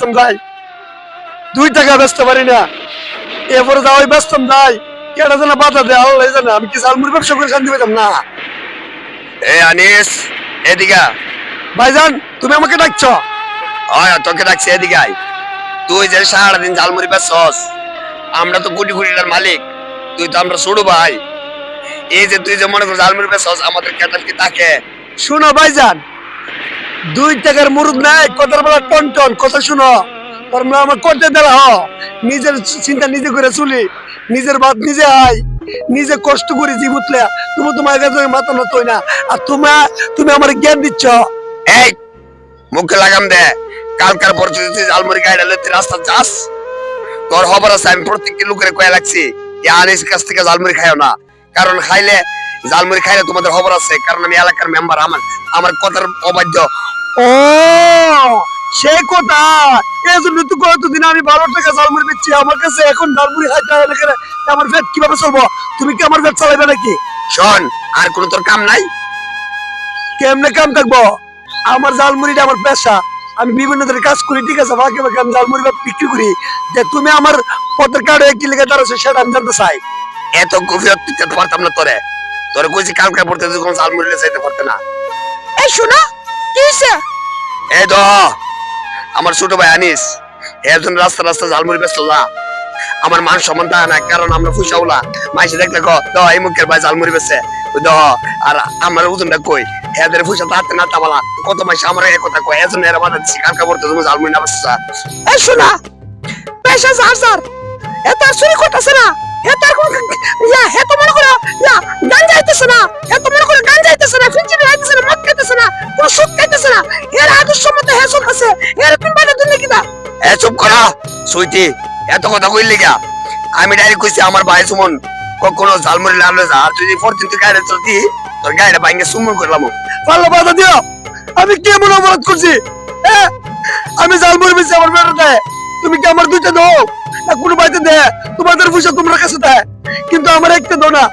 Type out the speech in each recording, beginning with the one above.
ব্যস্তম যাই দুই টাকা ব্যস্ত পারি না। এরপরে যাওয়াই ব্যস্তম যাই কেটা যেন বাধা দেয় আল্লাহ জানে আমি কি ব্যবসা করে শান্তি পেতাম? না। এ আনিস এদিকে ভাইজান তুমি আমাকে ডাকছো? তোকে ডাকছি এদিকে আয়। তুই যে সারাদিন ঝালমুড়ি বেচছস আমরা তো কোটি কোটি মালিক। তুই তো আমরা ছোট ভাই। এই যে তুই যে মনে কর ঝালমুড়ি বেচছস আমাদের কেটাল কি তাকে? শুনো ভাইজান দুই টাকার মুরুদ নাই, কথার বেলা টন কথা শুনো। আমার করতে দেলা হ। নিজের চিন্তা নিজে করে চলি। নিজের ভাত নিজে নিজে কষ্ট করে তুমি তোমার কাছে মাথা নত না। আর তোমা, তুমি আমার জ্ঞান দিচ্ছ। এই, মুখে লাগাম দে। কালকার পর যদি ঝালমুড়ি গাড়ি লইতে রাস্তা যাস। তোর খবর আছে, আমি প্রত্যেকটি লোকের কয়ে লাগছি আনিস কাছ থেকে ঝালমুড়ি খাইও না। কারণ খাইলে ঝালমুড়ি খাইলে তোমাদের খবর আছে কারণ আমি এলাকার মেম্বার আমার আমার কথার অবাধ্য। ও সেই কথা? এই জন্য তো কতদিন আমি বারো টাকা ঝালমুড়ি বেচছি। আমার কাছে এখন ঝালমুড়ি হাইটা হলে কেন? আমার পেট কীভাবে চলবো? তুমি কি আমার পেট চালাবে নাকি? শোন আর কোনো তোর কাম নাই? কেমনে কাম থাকব? আমার জালমুড়িটা আমার পেশা। আমি বিভিন্ন ধরনের কাজ করি ঠিক আছে? বাকি বাকি আমি জালমুড়ি বা বিক্রি করি। যে তুমি আমার পথের কার্ডে কি লেগে দাঁড়াছো সেটা আমি জানতে চাই। এত গভীর পারতাম না তোরে। তোরে কইছি কালকে পড়তে তুই কোনো ঝালমুড়ি চাইতে পারতে না। এই শোনা কি হইছে? এই তো আমার ছোট ভাই আনিস একজন রাস্তা রাস্তা ঝালমুড়ি ব্যস্ত যা। আমার মান সম্মান থাকে না কারণ আমরা ফুসাউলা মাইসে দেখলে ক দ এই মুখের ভাই ঝালমুড়ি বেছে দ আর আমার ওজনটা কই? এদের ফুসা তাতে না তাবালা কত মাইসে আমার এক কথা কয় এজন এর বাধা দিচ্ছি কালকে পড়তে তুমি ঝালমুড়ি না বেসা এই শোনা সুইটি এত কথা কইলে গা আমি ডাইরেক্ট কইছি, আমার ভাই সুমন কখনো ঝালমুড়ি লাগল আর যদি পরদিন তুই গাড়ি চলতি তোর গাড়িটা ভাঙ্গে সুমন করলাম পারল বাধা দিও। আমি কেমন অপরাধ করছি? আমি ঝালমুড়ি বেশি আমার দেয় তুমি কি আমার দুইটা দাও না, কোনো বাড়িতে দেয় তোমাদের পয়সা তোমরা কাছে দেয়। কিন্তু আমার একটা দাও না।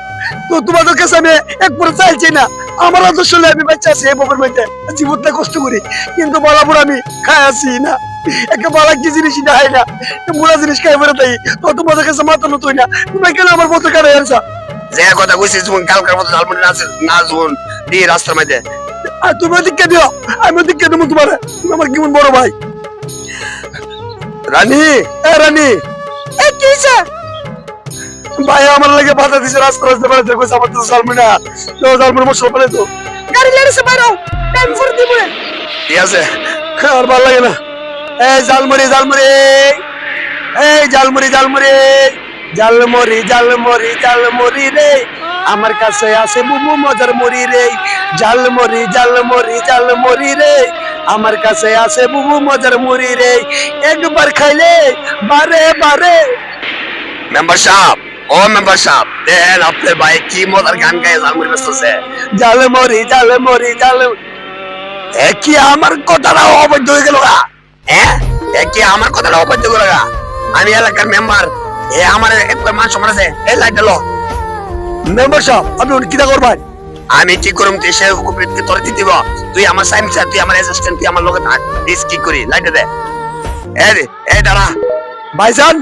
তো তোমাদের কাছে আমি এক পরে চাইছি না। আমার আদর্শ আমি বাচ্চা আছি এই বাবার মধ্যে জীবনটা কষ্ট করি কিন্তু বলাপুর আমি খাই আছি না। একটা বলা কি জিনিস না হয় না। বুড়া জিনিস খাই বেড়ে তো তোমাদের কাছে মাথা নতুন না। তুমি কেন আমার মতো কারে আনছা? যে কথা কইছিস তুমি কালকার মতো ঝালমুড়ি না না জুন দিয়ে রাস্তার মধ্যে। আর তুমি ওদিকে দিও? আমি ওদিকে দেবো তোমার? তুমি আমার কেমন বড় ভাই? রানী? এ রানী। এ কি? ভাই আমার লাগে বাধা দিছে রাস্তা রাস্তা বেড়াতে কইছে আমার তো জালমি না। তো জালমির মশলা পেলে তো গাড়ি লেড়েছে বাইরেও টাইম ফোর দিব ঠিক আছে। আর ভালো লাগে না। এই জালমুড়ি জালমুড়ি এই জালমুড়ি জালমুড়ি জালমুড়ি জালমুড়ি জালমুড়ি রে। আমার কাছে আছে বুবু মজার মুড়ি রে। জালমুড়ি জালমুড়ি জালমুড়ি রে। আমার কাছে আছে বুবু মজার মুড়ি রে। একবার খাইলে বারে বারে। মেম্বার সাহেব ও মেম্বার সাহেব দেন আপনার ভাই কি মজার গান গায়ে ঝালমুড়ি বেসতেছে জালমুড়ি জালমুড়ি জাল এ কি আমার কথাটা অবৈধ হয়ে গেল গা? হ্যাঁ এ কি আমার কথাটা অবৈধ হয়ে গেল গা? আমি এলাকার মেম্বার এ আমার একবার মান সম্মান আছে। এই লাইট লো। মেম্বার সাহেব আপনি কিটা করবেন? আমি কি করুম, তুই সে হুকুমকে তোর দিয়ে দিব। তুই আমার সাইন স্যার, তুই আমার অ্যাসিস্ট্যান্ট তুই আমার লোকে থাক। কি করি? লাইটে দে। এ এ দাঁড়া। ভাইজান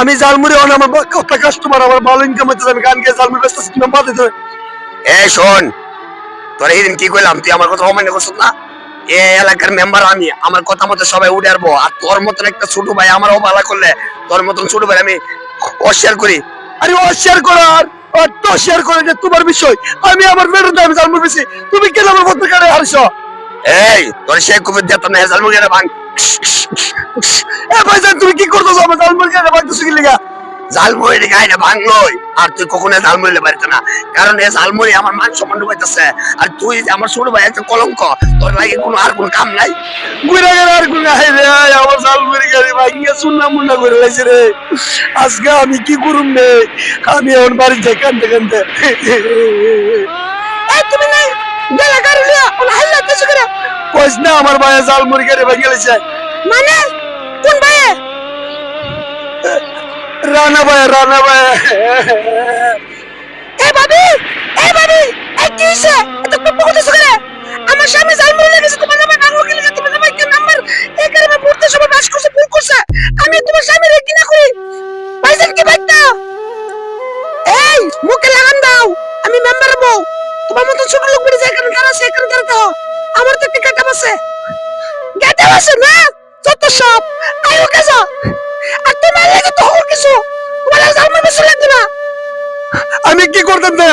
আমি জালমুড়ি অন আমার একটা কাস্টমার আমার ভালো ইনকাম হচ্ছে আমি গান গিয়ে জালমুড়ি ব্যস্ত তুমি বাদ দিতে এ শোন তোর এইদিন কি কইলাম তুই আমার কথা অমান্য করছিস না? এ এলাকার মেম্বার আমি আমার কথা মতো সবাই উঠে আসব আর তোর মতন একটা ছোট ভাই আমার অবহেলা করলে তোর মতন ছোট ভাই আমি অস্বীকার করি। আরে শেয়ার করার অত শেয়ার করে যে তোমার বিষয় আমি আমার বেরোতে আমি জালমুড়ি বেশি তুমি কেন আমার পত্রিকারে হারছো? এই তোর সেই কুপির যেতাম না হেজাল মুখে ভাঙ। এ ভাইজান তুমি কি করতেছো? আমার জালমুড়ি কেন ভাগতেছো কি লিগা? ঝালমুড়ি গাইলে ভাঙলই। আর তুই কখনো ঝালমুড়ি বাড়িতে না। কারণ এই ঝালমুড়ি আমার মান সম্মান ডুবাইতেছে আর তুই আমার ছোট ভাই একটা কলঙ্ক তোর লাগে কোনো আর কোনো কাম নাই? গুইরা গেলে আর গুইরা হাই রে আমার জালমুড়ি গাড়ি ভাগিয়ে সুন্না মুন্না করে রে। আজকে আমি কি করুম রে? আমি এখন বাড়ি যাই তুমি গেলা হাইলা কিছু করে। কইস না আমার ভাই জালমুড়ি কেটে ভাগিয়ে গেছে মানে? কোন ভাই রানা ভাই রানা ভাই এ ভাবি এ ভাবি এ কি হইছে? এত কুপ্পু করতেছ তোমার মতো ছোট লোক বেরিয়ে যায় কারণ কারা আছে কারণ কারা তো আমার তো একটা গেটাপ আছে। গেটাপ আছে না যত সব। আয়ো কাজা আর তোমার লাগে তো হওয়ার কিছু। তোমার লাগে আমার বেশি লাগবে না। আমি কি করতাম না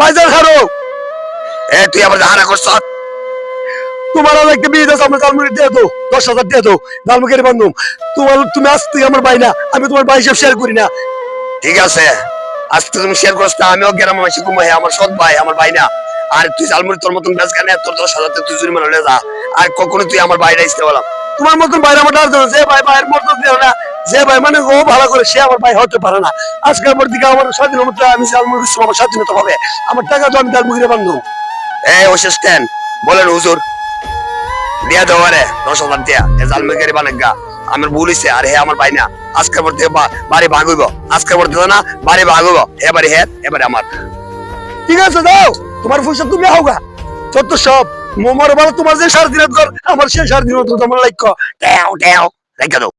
বাজার হারো এ তুই আবার হারা করছ। তোমার আর একটা বিয়ে আছে আমরা জালমুড়ি দিয়ে দাও দশ হাজার দিয়ে দাও জালমুখের বান্ধব তোমার তুমি আজ তুই আমার ভাই না আমি তোমার ভাই হিসাব শেয়ার করি না। ঠিক আছে। আজকে তুমি শেয়ার করছ না আমিও গ্রামে মাসি ঘুমাই আমার সৎ ভাই, আমার ভাই না। আর তুই জালমুড়ি তোর মতন বেশ গানে তোর দশ হাজার তুই জরিমানা হলে যা। আর কখনো তুই আমার বাইরে আসতে বললাম তোমার মতন ভাই আমার দেবো যে ভাই ভাইয়ের মতো দিও না, যে ভাই মানে ও ভালো করে, সে আমার ভাই হতে পারে না। আজকের পর দিকে আমার স্বাধীনতা আমি জালমুড়ি আমার স্বাধীনতা হবে আমার টাকা তো আমি জালমুড়ির বান্ধব। এ অসিস্ট্যান্ট বলেন হুজুর। দিয়া দেওয়া রে, দশ হাজার দিয়া। জালমুড়ি বানাগা আমার ভুল হইছে, আর হে আমার ভাই না আজকের পর থেকে বা- বাড়ি ভাগ আজকে পর থেকে না, বাড়ি ভাগ এবারে হে এবারে আমার। ঠিক আছে দাও তোমার ফুসব তুমি হোগা যত সব। মোমর বলো তোমার যে সার দিনত ঘর, আমার সে সার দিনত তোমার লাইক টেও টেও রেখে দাও।